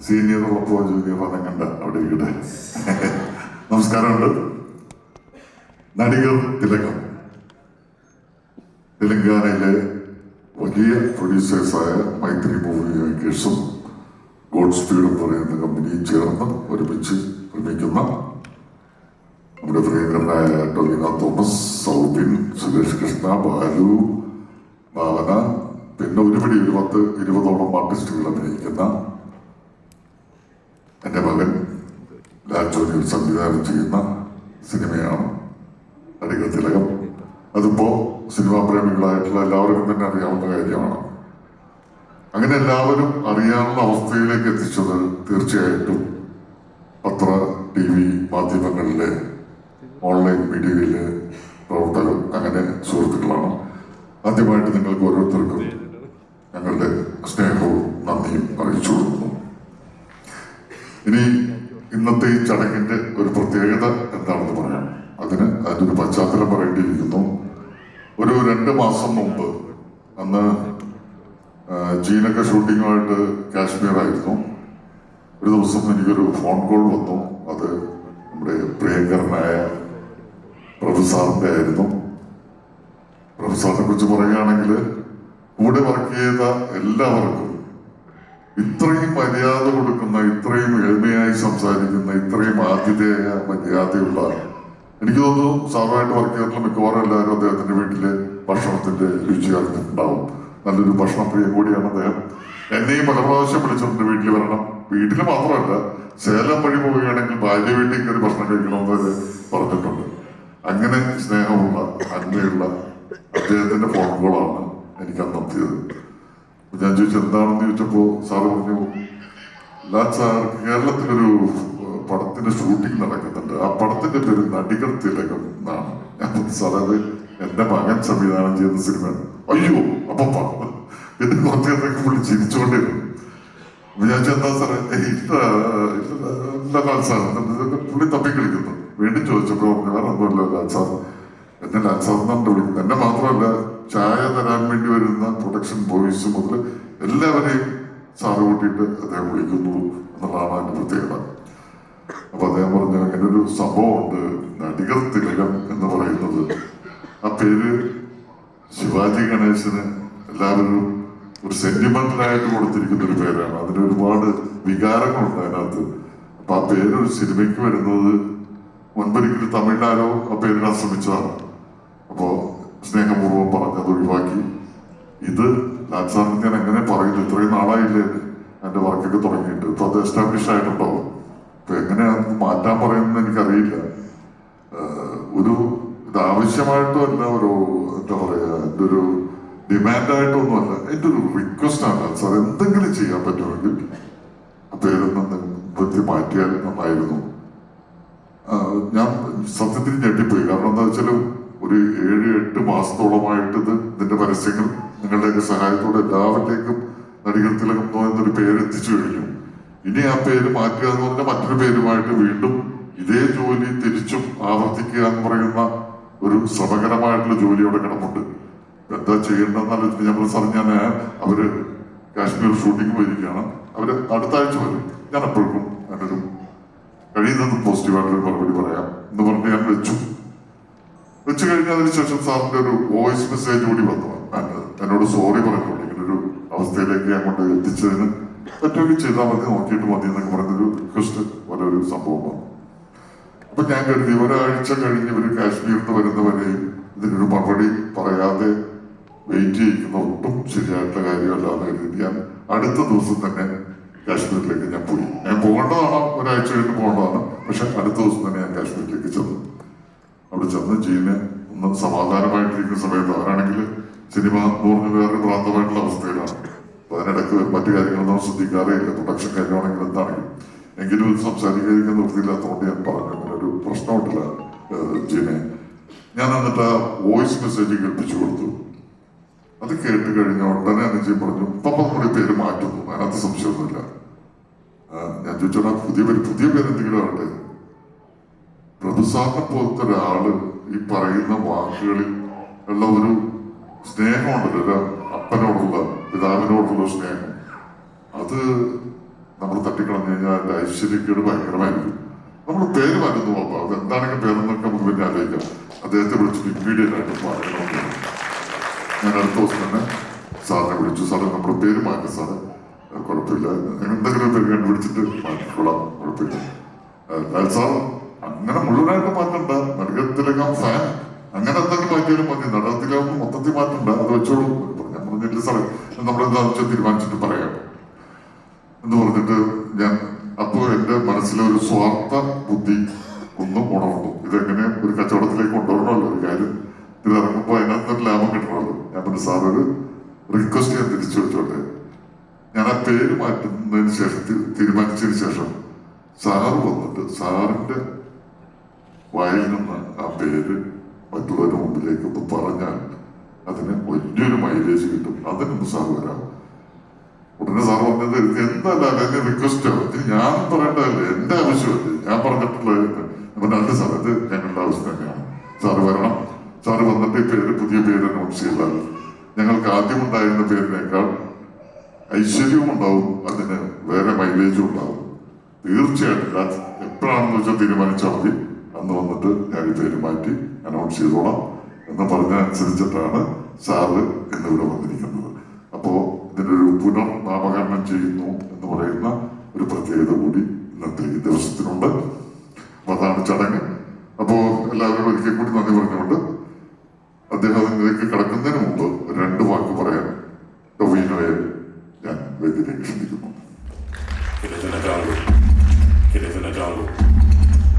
Senior ഉള്ളപ്പോ junior കണ്ട അവിടെ ഇരിക്കട്ടെ നമസ്കാരമുണ്ട്. നടികൾ തിലകം. തെലങ്കാനയിലെ വലിയ പ്രൊഡ്യൂസേഴ്സായ മൈത്രി മൂവി ഗോഡ് സ്പീഡ് എന്ന് പറയുന്ന കമ്പനിയും ചേർന്ന് ഒരുമിച്ച് നിർമ്മിക്കുന്ന നമ്മുടെ പ്രിയങ്കരനായ ടൊലിന തോമസ് സൗബിൻ സുരേഷ് കൃഷ്ണ ബാലു ഭാവന പിന്നെ ഒരുപടി ഒരു ഇരുപതോളം ആർട്ടിസ്റ്റുകൾ അഭിനയിക്കുന്ന എന്റെ മകൻ ലാൽ ജോലിയിൽ സംവിധാനം ചെയ്യുന്ന സിനിമയാണ് അടികൾ തിലകം. അതിപ്പോ സിനിമാ പ്രേമികളായിട്ടുള്ള എല്ലാവർക്കും തന്നെ അറിയാവുന്ന കാര്യമാണ്. അങ്ങനെ എല്ലാവരും അറിയാവുന്ന അവസ്ഥയിലേക്ക് എത്തിച്ചത് തീർച്ചയായിട്ടും പത്ര ടി വി മാധ്യമങ്ങളിലെ ഓൺലൈൻ മീഡിയയിലെ പ്രവർത്തകർ അങ്ങനെ സുഹൃത്തുക്കളാണ്. ആദ്യമായിട്ട് നിങ്ങൾക്ക് ഓരോരുത്തർക്കും ഞങ്ങളുടെ സ്നേഹവും നന്ദിയും അറിയിച്ചു കൊടുക്കുന്നു ഇനി ഇന്നത്തെ ഈ ചടങ്ങിന്റെ ഒരു പ്രത്യേകത എന്താണെന്ന് പറയാം അതിന് അതിനൊരു പശ്ചാത്തലം പറയേണ്ടിയിരിക്കുന്നു ഒരു രണ്ട് മാസം മുമ്പ് അന്ന് ജീനൊക്കെ ഷൂട്ടിങ്ങുമായിട്ട് കാശ്മീറായിരുന്നു ഒരു ദിവസം എനിക്കൊരു ഫോൺ കോൾ വന്നു. അത് നമ്മുടെ പ്രിയങ്കരനായ പ്രൊഫസറിന്റെ ആയിരുന്നു. പ്രൊഫസറിനെ കുറിച്ച് പറയുകയാണെങ്കിൽ കൂടെ വർക്ക് ചെയ്ത എല്ലാവർക്കും ഇത്രയും മര്യാദ കൊടുക്കുന്ന ഇത്രയും എളിമയായി സംസാരിക്കുന്ന ഇത്രയും ആതിഥേയ മര്യാദയുള്ള എനിക്ക് തോന്നുന്നു സാറുമായിട്ട് വർക്ക് ചെയ്തിട്ടുള്ള മിക്കവാറും എല്ലാവരും അദ്ദേഹത്തിന്റെ വീട്ടിലെ ഭക്ഷണത്തിന്റെ രുചി അറിഞ്ഞിട്ടുണ്ടാവും നല്ലൊരു ഭക്ഷണപ്രിയം കൂടിയാണ് അദ്ദേഹം. എന്നെയും പല പ്രാവശ്യം വിളിച്ചിട്ടുണ്ട് വീട്ടിൽ വരണം. വീട്ടിൽ മാത്രമല്ല സേലം വഴി പോവുകയാണെങ്കിൽ ഭാര്യ വീട്ടിൽ കയറി ഭക്ഷണം കഴിക്കണമെന്ന് പറഞ്ഞിട്ടുണ്ട്. അങ്ങനെ സ്നേഹമുള്ള അന്മയുള്ള അദ്ദേഹത്തിന്റെ ഫോൺ കോളാണ് എനിക്ക് അന്ന് എത്തിയത്. ഞാൻ ചോദിച്ചു എന്താണെന്ന് ചോദിച്ചപ്പോ സാറ് പറഞ്ഞു ലാൽ സാർ കേരളത്തിലൊരു പടത്തിന്റെ ഷൂട്ടിംഗ് നടക്കുന്നുണ്ട്. ആ പടത്തിന്റെ പേര് നടികൾ തിലകം എന്നാണ് അത് എന്റെ മകൻ സംവിധാനം ചെയ്യുന്ന സിനിമ അയ്യോ അപ്പൊ എന്റെ കുറച്ച് നേരത്തേക്ക് പുള്ളി ചിരിച്ചുകൊണ്ടിരുന്നു വിചാരിച്ച എന്താ സാറേ? "ഏയ്, ഇല്ല സാർ. പുള്ളി തപ്പി കളിക്കുന്നു വീണ്ടും ചോദിച്ചപ്പോ പറഞ്ഞു വേറെ ഒന്നുമില്ല ലാൽ സാർ. എന്നെ ലാൽ വിളിക്കുന്നത്. എന്നെ മാത്രമല്ല ചായ തരാൻ വേണ്ടി വരുന്ന പ്രൊഡക്ഷൻ ബോയ്സ് മുതൽ എല്ലാവരെയും സാറ് കൂട്ടിയിട്ട് അദ്ദേഹം വിളിക്കുന്നു എന്നുള്ളതാണ് അതിന്റെ പ്രത്യേകത. അപ്പൊ അദ്ദേഹം പറഞ്ഞു അങ്ങനെ ഒരു സംഭവമുണ്ട്. നടികർ തിലകം എന്ന് പറയുന്നത് ആ പേര് ശിവാജി ഗണേശന് എല്ലാവരും ഒരു സെന്റിമെന്റലായിട്ട് കൊടുത്തിരിക്കുന്ന ഒരു പേരാണ്. അതിന് ഒരുപാട് വികാരങ്ങളുണ്ട് അതിനകത്ത്. അപ്പൊ ആ പേര് ഒരു സിനിമയ്ക്ക് വരുന്നത് മുൻപൊരിക്കലും തമിഴ്നാരോ ആ പേരിടാൻ ശ്രമിച്ചതാണ്. അപ്പോ സ്നേഹപൂർവം പറഞ്ഞത് ഒഴിവാക്കി. ഇത് ലാൽസാറിന് ഞാൻ എങ്ങനെ പറയുന്നു ഇത്രയും നാളായില്ലേ എന്റെ വർക്കൊക്കെ തുടങ്ങിയിട്ട്. ഇപ്പൊ അത് എസ്റ്റാബ്ലിഷ് ആയിട്ടുണ്ടാവും. അപ്പൊ എങ്ങനെയാണെന്ന് മാറ്റാൻ പറയുന്നത് എനിക്കറിയില്ല. ഒരു ഇത് ആവശ്യമായിട്ടും അല്ല ഒരു എന്താ പറയാ ഇതൊരു ഒരു ഡിമാൻഡായിട്ടൊന്നും അല്ല എന്റെ ഒരു റിക്വസ്റ്റ് ആണ് സാർ എന്തെങ്കിലും ചെയ്യാൻ പറ്റുമെങ്കിൽ അദ്ദേഹം പറ്റി മാറ്റിയാൽ നന്നായിരുന്നു. ഞാൻ സത്യത്തിൽ ഞെട്ടിപ്പോയി. കാരണം എന്താ വെച്ചാൽ ഒരു ഏഴ് എട്ട് മാസത്തോളമായിട്ട് ഇത് ഇതിന്റെ പരസ്യങ്ങൾ നിങ്ങളുടെയൊക്കെ സഹായത്തോടെ എല്ലാവരിലേക്കും നടികൾ തിലകം എന്നൊരു പേര് എത്തിച്ചു കഴിഞ്ഞു. ഇനി ആ പേര് മാറ്റുക എന്ന് പറഞ്ഞാൽ മറ്റൊരു പേരുമായിട്ട് വീണ്ടും ഇതേ ജോലി തിരിച്ചും ആവർത്തിക്കുക എന്ന് പറയുന്ന ഒരു ശ്രമകരമായിട്ടുള്ള ജോലി അവിടെ കിടപ്പുണ്ട്. എന്താ ചെയ്യേണ്ടതെന്നല്ല ഞാൻ സാർ ഞാൻ അവർ കാശ്മീർ ഷൂട്ടിംഗ് പോയിരിക്കുകയാണ്. അവർ അടുത്ത ആഴ്ച വരും. ഞാൻ അപ്പോഴേക്കും അതിനൊരു കഴിയുന്നതും പോസിറ്റീവായിട്ടൊരു മറുപടി പറയാം. എന്ന് പറഞ്ഞ് ഞാൻ വെച്ചു. വെച്ചു കഴിഞ്ഞതിന് ശേഷം സാറിന്റെ ഒരു വോയിസ് മെസ്സേജ് കൂടി വന്നു. എന്നോട് സോറി പറഞ്ഞോളൂ ഇങ്ങനെ ഒരു അവസ്ഥയിലേക്ക് അങ്ങോട്ട് എത്തിച്ചതിന് പറ്റുമെങ്കിൽ ചെയ്താൽ മതി നോക്കിയിട്ട് മതി എന്നൊക്കെ പറഞ്ഞൊരു റിക്വസ്റ്റ് പോലെ ഒരു സംഭവം വന്നു. അപ്പൊ ഞാൻ കരുതി ഒരാഴ്ച കഴിഞ്ഞ് ഇവർ കാശ്മീരിൽ നിന്ന് വരുന്നവരെയും ഇതിനൊരു മറുപടി പറയാതെ വെയിറ്റ് ചെയ്യിക്കുന്ന ഒട്ടും ശരിയായിട്ടുള്ള കാര്യമല്ല എന്ന് കരുതി. ഞാൻ അടുത്ത ദിവസം തന്നെ കാശ്മീരിലേക്ക് ഞാൻ പോയി. ഞാൻ പോകേണ്ടതാണ് ഒരാഴ്ച കഴിഞ്ഞ് പോകേണ്ടതാണ്. പക്ഷെ അടുത്ത ദിവസം തന്നെ ഞാൻ കാശ്മീരിലേക്ക് ചെന്നു. അവിടെ ചെന്ന് ജീന് ഒന്ന് സമാധാനമായിട്ടിരിക്കുന്ന സമയത്ത് അവരാണെങ്കിൽ സിനിമ എന്ന് പറഞ്ഞ വേറൊരു ഭ്രാന്തമായിട്ടുള്ള അവസ്ഥയിലാണ്. അപ്പൊ അതിനിടയ്ക്ക് മറ്റു കാര്യങ്ങളൊന്നും ശ്രദ്ധിക്കാറേ ഇല്ല പ്രൊഡക്ഷൻ കാര്യമാണെങ്കിൽ എന്താണെങ്കിലും. എങ്കിലും സംസാരിക്കാതിരിക്കാൻ നിർത്തിയില്ലാത്തതുകൊണ്ട് ഞാൻ പറഞ്ഞു ഒരു പ്രശ്നമുണ്ടല്ല ജിനെ. ഞാൻ എന്നിട്ട് ആ വോയിസ് മെസ്സേജ് കേൾപ്പിച്ചു കൊടുത്തു. അത് കേട്ട് കഴിഞ്ഞ ഉടനെ അനുജി പറഞ്ഞു പപ്പ നമ്മുടെ പേര് മാറ്റുന്നു അതിനകത്ത് സംശയമൊന്നുമില്ല. ഞാൻ ചോദിച്ചാൽ പുതിയ പേര് പുതിയ പേര് എന്തെങ്കിലും ആവട്ടെ പ്രഭുസാറിനെ പോലത്തെ ഒരാൾ ഈ പറയുന്ന വാക്കുകളിൽ ഉള്ള ഒരു സ്നേഹമുണ്ടല്ലോ ഒരു അപ്പനോടുള്ള പിതാവിനോടുള്ള സ്നേഹം. അത് നമ്മൾ തട്ടിക്കളഞ്ഞു കഴിഞ്ഞാൽ അതിന്റെ ഐശ്വര്യക്കേട് ഭയങ്കരമായിരിക്കും. നമ്മൾ പേര് മാറ്റുന്നു അപ്പോൾ അത് എന്താണെങ്കിൽ പേരെന്നൊക്കെ നമുക്ക് പിന്നെ ആലോചിക്കാം അദ്ദേഹത്തെ വിളിച്ചിട്ട് ഇമ്മീഡിയറ്റ് ആയിട്ട് പറയണമെന്ന് ഞാൻ അടുത്ത ദിവസം തന്നെ സാറിനെ വിളിച്ചു. സാറ് നമ്മുടെ പേര് മാറ്റി സാറ്. കുഴപ്പമില്ല. എന്തെങ്കിലും പേര് കണ്ടുപിടിച്ചിട്ട് മാറ്റിക്കൊള്ളാം കുഴപ്പമില്ല. ലാൽ സാർ അങ്ങനെ മുഴുവനായിട്ട് മാറ്റണ്ട. നടുക്കത്തിലേക്കാം ഫാൻ അങ്ങനെ എന്തെങ്കിലും മാറ്റിയാലും മതി. നടത്തിലാവുമ്പോൾ മൊത്തത്തിൽ മാറ്റണ്ട. അത് വെച്ചോളൂ ഞാൻ പറഞ്ഞില്ല സാറേ. നമ്മളെന്താ വെച്ചാൽ തീരുമാനിച്ചിട്ട് പറയാം. എന്ന് പറഞ്ഞിട്ട് ഞാൻ അപ്പോൾ എന്റെ മനസ്സിലെ ഒരു സ്വാർത്ഥ ബുദ്ധി ഒന്നും ഉണർന്നു. ഇതെങ്ങനെ ഒരു കച്ചവടത്തിലേക്ക് കൊണ്ടുവരണമല്ലോ? ഒരു കാര്യം. ഇത് ഇറങ്ങുമ്പോൾ അതിനകത്ത് ലാഭം കിട്ടണമല്ലോ. ഞാൻ പിന്നെ സാർ ഒരു റിക്വസ്റ്റ് ഞാൻ തിരിച്ചു വെച്ചോട്ടെ ഞാൻ ആ പേര് മാറ്റുന്നതിന് ശേഷം തീരുമാനിച്ചതിന് ശേഷം സാറ് വന്നിട്ട് സാറിന്റെ വായിൽ നിന്ന് ആ പേര് മറ്റുള്ളവരുടെ മുമ്പിലേക്ക് ഒന്ന് പറഞ്ഞാൽ അതിന് വലിയൊരു മൈലേജ് കിട്ടും. അതിനൊന്ന് സാർ വരാം ഉടനെ സാർ പറഞ്ഞത് എന്തല്ല എന്റെ റിക്വസ്റ്റോ ഇത് ഞാൻ പറയേണ്ടതല്ലേ എന്റെ ആവശ്യമല്ലേ ഞാൻ പറഞ്ഞിട്ടുള്ളത് അപ്പൊ രണ്ട് സ്ഥലത്ത് ഞങ്ങളുടെ ആവശ്യം തന്നെയാണ്. സാറ് വരണം. സാറ് വന്നിട്ട് പേര് പുതിയ പേര് അനൗൺസ് ചെയ്താൽ ഞങ്ങൾക്ക് ആദ്യം ഉണ്ടായിരുന്ന പേരിനേക്കാൾ ഐശ്വര്യവും ഉണ്ടാവും അതിന് വേറെ മൈലേജും ഉണ്ടാവും. തീർച്ചയായിട്ടും. എപ്പോഴാണെന്ന് വെച്ചാൽ തീരുമാനിച്ചാൽ മതി. അന്ന് വന്നിട്ട് ഞാൻ ഈ പേര് മാറ്റി അനൗൺസ് ചെയ്തോളാം. എന്ന് പറഞ്ഞതനുസരിച്ചിട്ടാണ് സാറ് എന്നിവിടെ വന്നിരിക്കുന്നത്. ഇതിനൊരു പുനർനാമകരണം ചെയ്യുന്നു എന്ന് പറയുന്ന ഒരു പ്രത്യേകത കൂടി ഇന്നത്തെ ഈ ദിവസത്തിനുണ്ട്. അതാണ് ചടങ്ങ്. അപ്പോ എല്ലാവരും ഒരിക്കൽ കൂടി നന്ദി പറഞ്ഞുകൊണ്ട് അദ്ദേഹം അതിലേക്ക് കടക്കുന്നതിന് മുമ്പ്